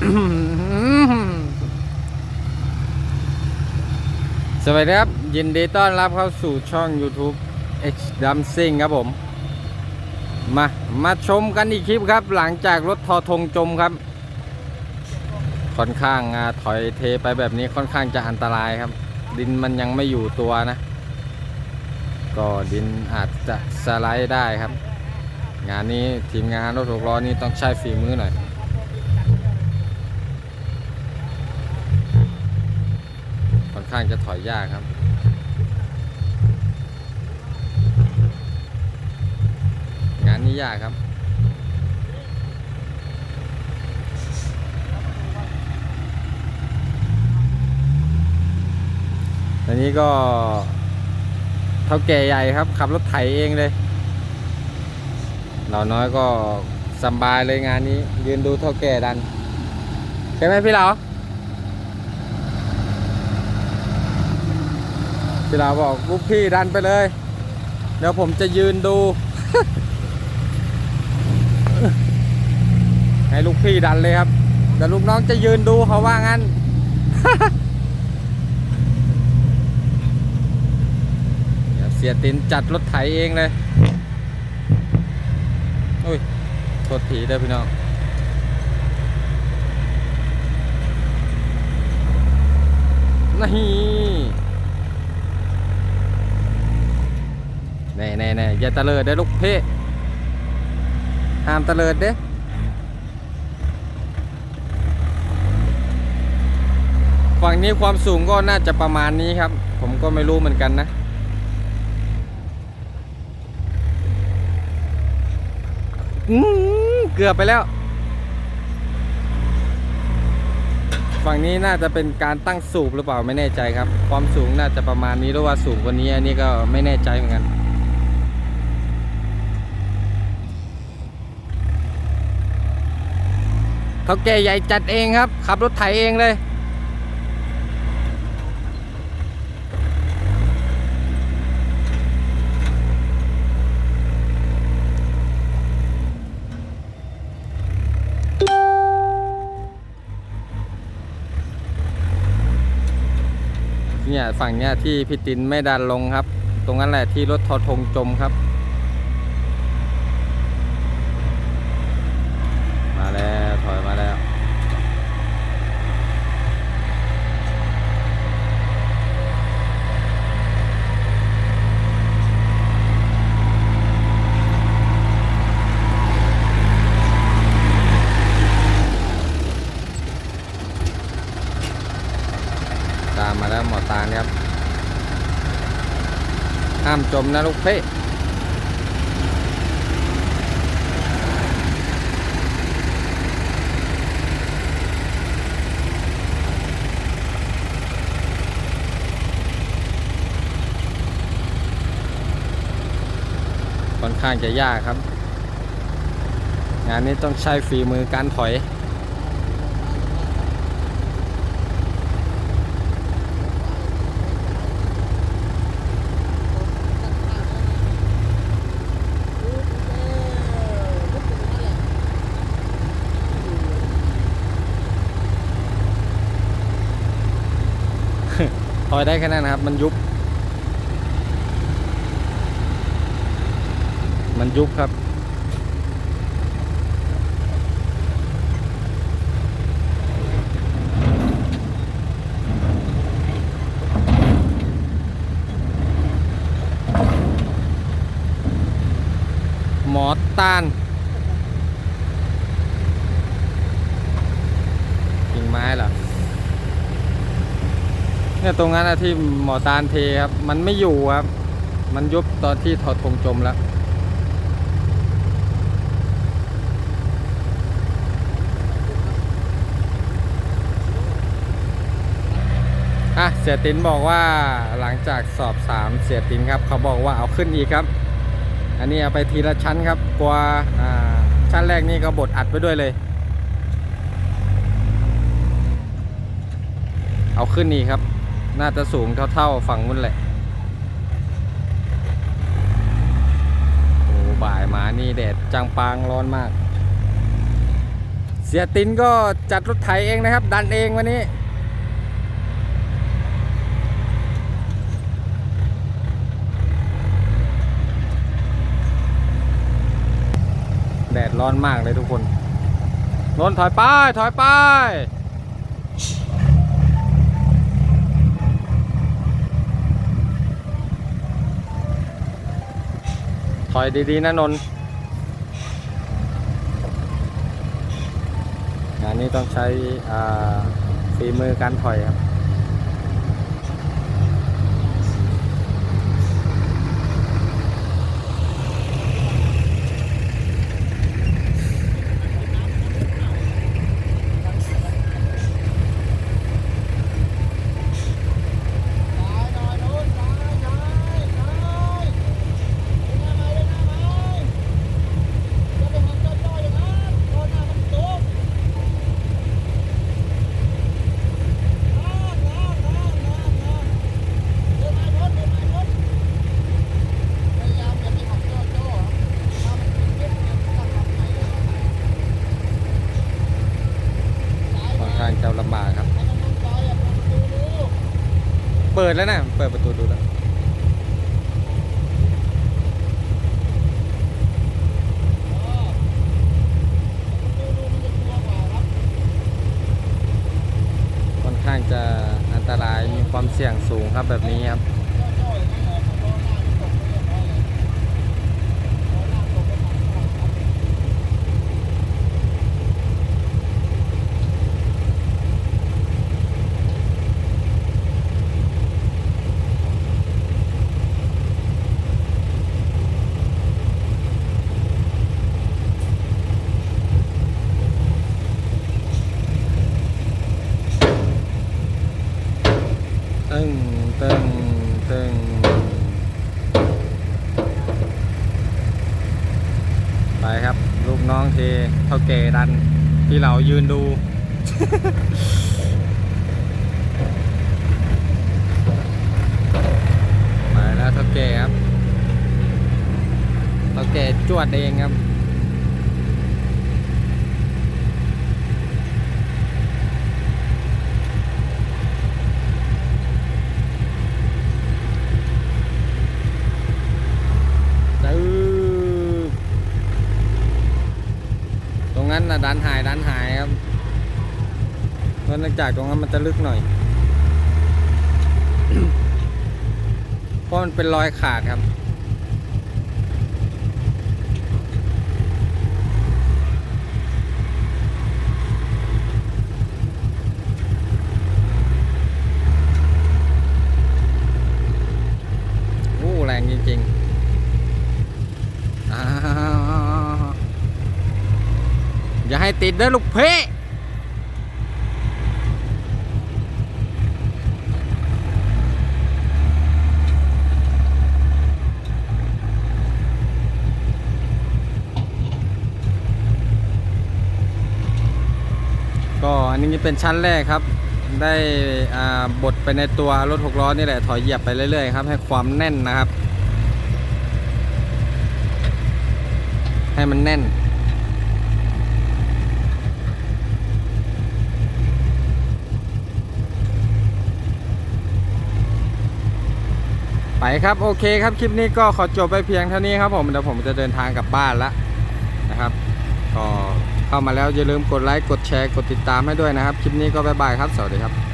สวัสดีครับ ยินดีต้อนรับเข้าสู่ช่อง YouTube X d u m s i n g ครับผม มา มาชมกันอีกคลิปครับ หลังจากรถทอทงจมครับ ค่อนข้างอถอยเทไปแบบนี้ค่อนข้างจะอันตรายครับ ดินมันยังไม่อยู่ตัวนะ ก็ดินอาจจะสไลด์ได้ครับ งานนี้ทีมงานรถหกล้อนี้ต้องใช้ฝีมือหน่อย ค่อนข้างจะถอยยากครับ งานนี้ยากครับตอนนี้ก็เท่าแก่ใหญ่ครับ ขับรถไถเองเลยเราน้อยก็สบายเลยงานนี้ ยืนดูเท่าแก่ดัน ใช่ไหมพี่เรา พี่เราบอกลูกพี่ดันไปเลย เดี๋ยวผมจะยืนดู ให้ลูกพี่ดันเลยครับเดี๋ยวลูกน้องจะยืนดูเขาว่างั้นเดี๋ยวเสียตินจัดรถไถเองเลยอุ้ยโทษทีเด้อพี่น้องนี่ แน่แน่แน่อย่าตะเลิดเด้ลูกเพ่ห้ามตะเลิดเด้ฝั่งนี้ความสูงก็น่าจะประมาณนี้ครับ ผมก็ไม่รู้เหมือนกันนะ เกือบไปแล้ว ฝั่งนี้น่าจะเป็นการตั้งสูบหรือเปล่าไม่แน่ใจครับ ความสูงน่าจะประมาณนี้หรือว่าสูงกว่านี้อันนี้ก็ไม่แน่ใจเหมือนกัน เขาแก่ใหญ่จัดเองครับ ขับรถไถเองเลย เนี่ยฝั่งเนี้ยที่พี่ตินไม่ดันลงครับ ตรงนั้นแหละที่รถทอทงจมครับ มาแล้วถอยมาแล้ว ตามมาแล้วหมอตาลครับ ห้ามจมนะลูกเพ่ค่อนข้างจะยากครับ งานนี้ต้องใช้ฝีมือการถอย อยได้แค่นั้นนะครับ มันยุบ มันยุบครับ หมอตานกิ่งไม้เหรอ เนี่ยตรงนั้นนะที่หมอตาลเทครับ มันไม่อยู่ครับ มันยุบตอนที่ถอดธงจมแล้วอะเสียตินบอกว่าหลังจากสอบสามเสียตินครับ เขาบอกว่าเอาขึ้นอีกครับ อันนี้เอาไปทีละชั้นครับกลัวอ่าชั้นแรกนี่ก็บดอัดไปด้วยเลย เอาขึ้นอีกครับ น่าจะสูงเท่าๆฝั่งนู้นแหละ โอ้บ่ายมานี่แดดจังปางร้อนมาก เสียตินก็จัดรถไถเองนะครับ ดันเองวันนี้ แดดร้อนมากเลยทุกคนนนถอยไปถอยไป ถอยดีๆนะนนงานนี้ต้องใช้ฝีมือการถอยครับ จะลำบากครับ เปิดแล้วนะ เปิดประตูดูแล้วค่อนข้างจะอันตรายมีความเสี่ยงสูงครับแบบนี้ครับ ตึ ตึงตึงไปครับ ลูกน้องเทเท่าแก่ดัน ที่เรายืนดู ไปแล้วเท่าแก่ครับเท่าแก่จวดเองครับ นั้นนะดันหายดันหายครับเพราะเนื่องจากตรงนั้นมันจะลึกหน่อย เพราะมันเป็นรอยขาดครับ โอ้แรงจริงๆ อ้าว อย่าให้ติดเด้อลูกเพ่ก็อันนี้เป็นชั้นแรกครับ ได้อ่าบดไปในตัวรถหกล้อนี่แหละถอยเหยียบไปเรื่อยๆครับ ให้ความแน่นนะครับ ให้มันแน่น ไปครับโอเคครับคลิปนี้ก็ขอจบไปเพียงเท่านี้ครับผมเดี๋ยวผมจะเดินทางกลับบ้านแล้วนะครับก็เข้ามาแล้วอย่าลืมกดไลค์กดแชร์กดติดตามให้ด้วยนะครับ คลิปนี้ก็บ๊ายบายครับ สวัสดีครับ